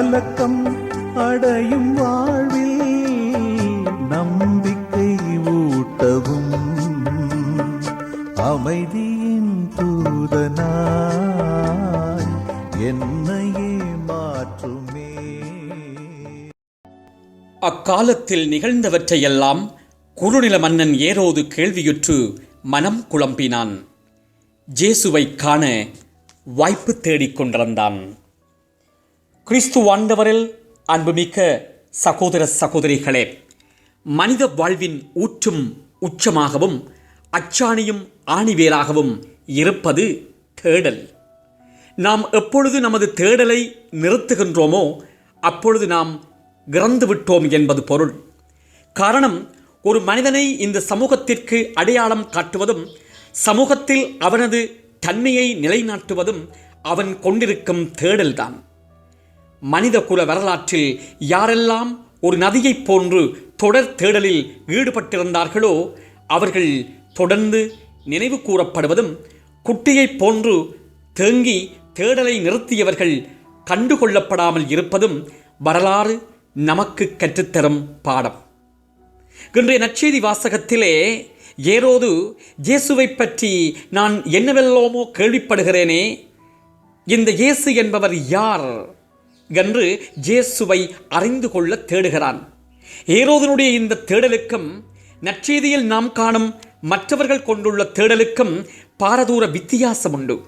கலக்கம் அடையும் வாழ்வில் நம்பிக்கை ஊட்டவும் அமைதியின் தூதனாய் என்னையே மாற்றுமே. அக்காலத்தில் நிகழ்ந்தவற்றையெல்லாம் குறுநில மன்னன் ஏரோது கேள்வியுற்று மனம் குழம்பினான். ஜேசுவை காண வாய்ப்பு தேடிக் கொண்டிருந்தான். கிறிஸ்து ஆண்டவரில் அன்புமிக்க சகோதர சகோதரிகளே மனித வாழ்வின் ஊற்றும் உச்சமாகவும் அச்சாணியும் ஆணிவேராகவும் இருப்பது தேடல். நாம் எப்பொழுது நமது தேடலை நிறுத்துகின்றோமோ அப்பொழுது நாம் இறந்து விட்டோம் என்பது பொருள். காரணம் ஒரு மனிதனை இந்த சமூகத்திற்கு அடையாளம் காட்டுவதும் சமூகத்தில் அவனது தன்மையை நிலைநாட்டுவதும் அவன் கொண்டிருக்கும் தேடல்தான். மனித குல வரலாற்றில் யாரெல்லாம் ஒரு நதியைப் போன்று தொடர் தேடலில் ஈடுபட்டிருந்தார்களோ அவர்கள் தொடர்ந்து நினைவு கூறப்படுவதும் குட்டியைப் போன்று தேங்கி தேடலை நிறுத்தியவர்கள் கண்டுகொள்ளப்படாமல் இருப்பதும் வரலாறு நமக்கு கற்றுத்தரும் பாடம். இன்றைய நற்செய்தி வாசகத்திலே ஏரோது இயேசுவை பற்றி நான் என்னவெல்லாமோ கேள்விப்படுகிறேனே இந்த இயேசு என்பவர் யார்? என்று ஜேசுவை அறிந்து கொள்ள தேடுகிறான். ஏரோதனுடைய இந்த தேடலுக்கும் நற்செய்தியில் நாம் காணும் மற்றவர்கள் கொண்டுள்ள தேடலுக்கும் பாரதூர வித்தியாசம் உண்டு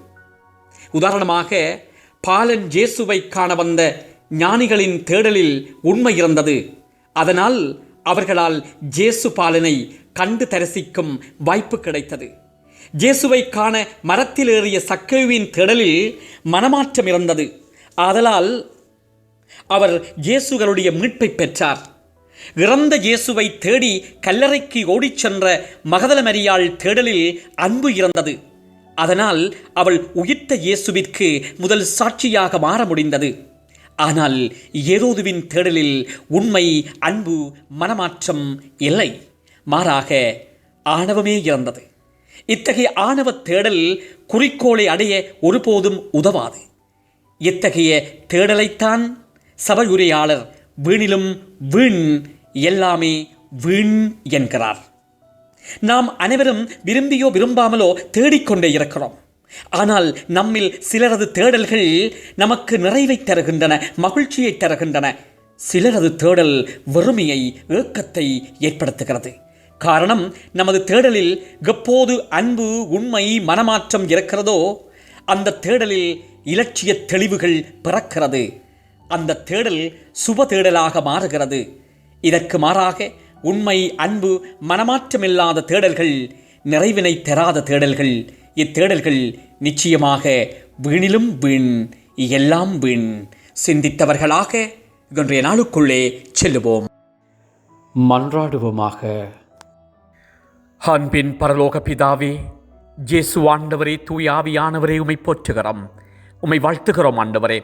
உதாரணமாக பாலன் ஜேசுவை காண வந்த ஞானிகளின் தேடலில் உண்மை இருந்தது. அதனால் அவர்களால் ஜேசு பாலனை கண்டு தரிசிக்கும் வாய்ப்பு கிடைத்தது. ஜேசுவை காண மரத்தில் ஏறிய சக்கேவின் தேடலில் மனமாற்றம் இருந்தது. ஆதலால் அவர் இயேசுகளுடைய மீட்பை பெற்றார். இறந்த இயேசுவை தேடி கல்லறைக்கு ஓடிச் சென்ற மகதலமரியாள் தேடலில் அன்பு இருந்தது அதனால் அவள் உயிர்த்த இயேசுவிற்கு முதல் சாட்சியாக மாற முடிந்தது. ஆனால் ஏரோதுவின் தேடலில் உண்மை அன்பு மனமாற்றம் இல்லை. மாறாக ஆணவமே இருந்தது இத்தகைய ஆணவ தேடல் குறிக்கோளை அடைய ஒருபோதும் உதவாது. இத்தகைய தேடலைத்தான் சபையுரையாளர் வீணிலும் வீண் எல்லாமே வீண் என்கிறார். நாம் அனைவரும் விரும்பியோ விரும்பாமலோ தேடிக்கொண்டே இருக்கிறோம். ஆனால் நம்மில் சிலரது தேடல்கள் நமக்கு நிறைவை தருகின்றன மகிழ்ச்சியை தருகின்றன. சிலரது தேடல் வறுமையை ஏக்கத்தை ஏற்படுத்துகிறது. காரணம் நமது தேடலில் எப்போது அன்பு உண்மை மனமாற்றம் இருக்கிறதோ அந்த தேடலில் இலட்சிய தெளிவுகள் பிறக்கிறது. அந்த தேடல் சுப தேடலாக மாறுகிறது. இதற்கு மாறாக உண்மை அன்பு மனமாற்றமில்லாத தேடல்கள் நிறைவினை தராத தேடல்கள் இத்தேடல்கள் நிச்சயமாக வீணிலும் வீண் எல்லாம் வீண். சிந்தித்தவர்களாக இன்றைய நாளுக்குள்ளே செல்லுவோம். மன்றாடுவோமாக. அன்பின் பரலோக பிதாவே ஜேசு ஆண்டவரே தூய் ஆவியானவரே உமை போற்றுகிறோம். உமை வாழ்த்துகிறோம் ஆண்டவரே.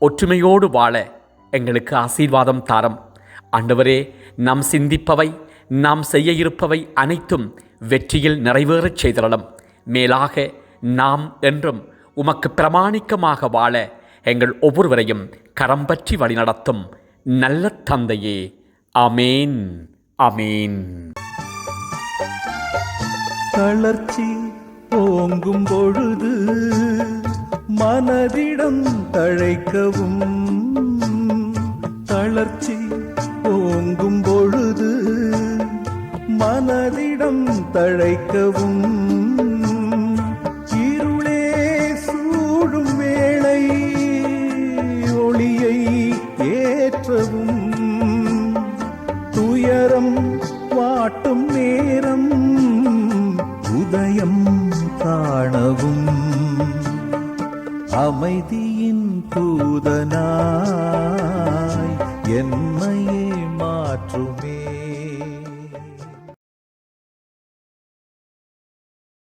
ஒற்றுமையோடு வாழ எங்களுக்கு ஆசீர்வாதம் தாரம். ஆண்டவரே நாம் சிந்திப்பவை நாம் செய்ய இருப்பவை அனைத்தும் வெற்றியில் நிறைவேறச் செய்திடலாம் மேலாக நாம் என்றும் உமக்கு பிரமாணிக்கமாக வாழ எங்கள் ஒவ்வொருவரையும் கரம் பற்றி வழிநடத்தும் நல்ல தந்தையே. அமேன் அமேன் தளர்ச்சி ஓங்கும் பொழுது மனதிடம் தழைக்கவும் தளர்ச்சி ஓங்கும் பொழுது மனதிடம் தழைக்கவும் தூதனாய் என்னை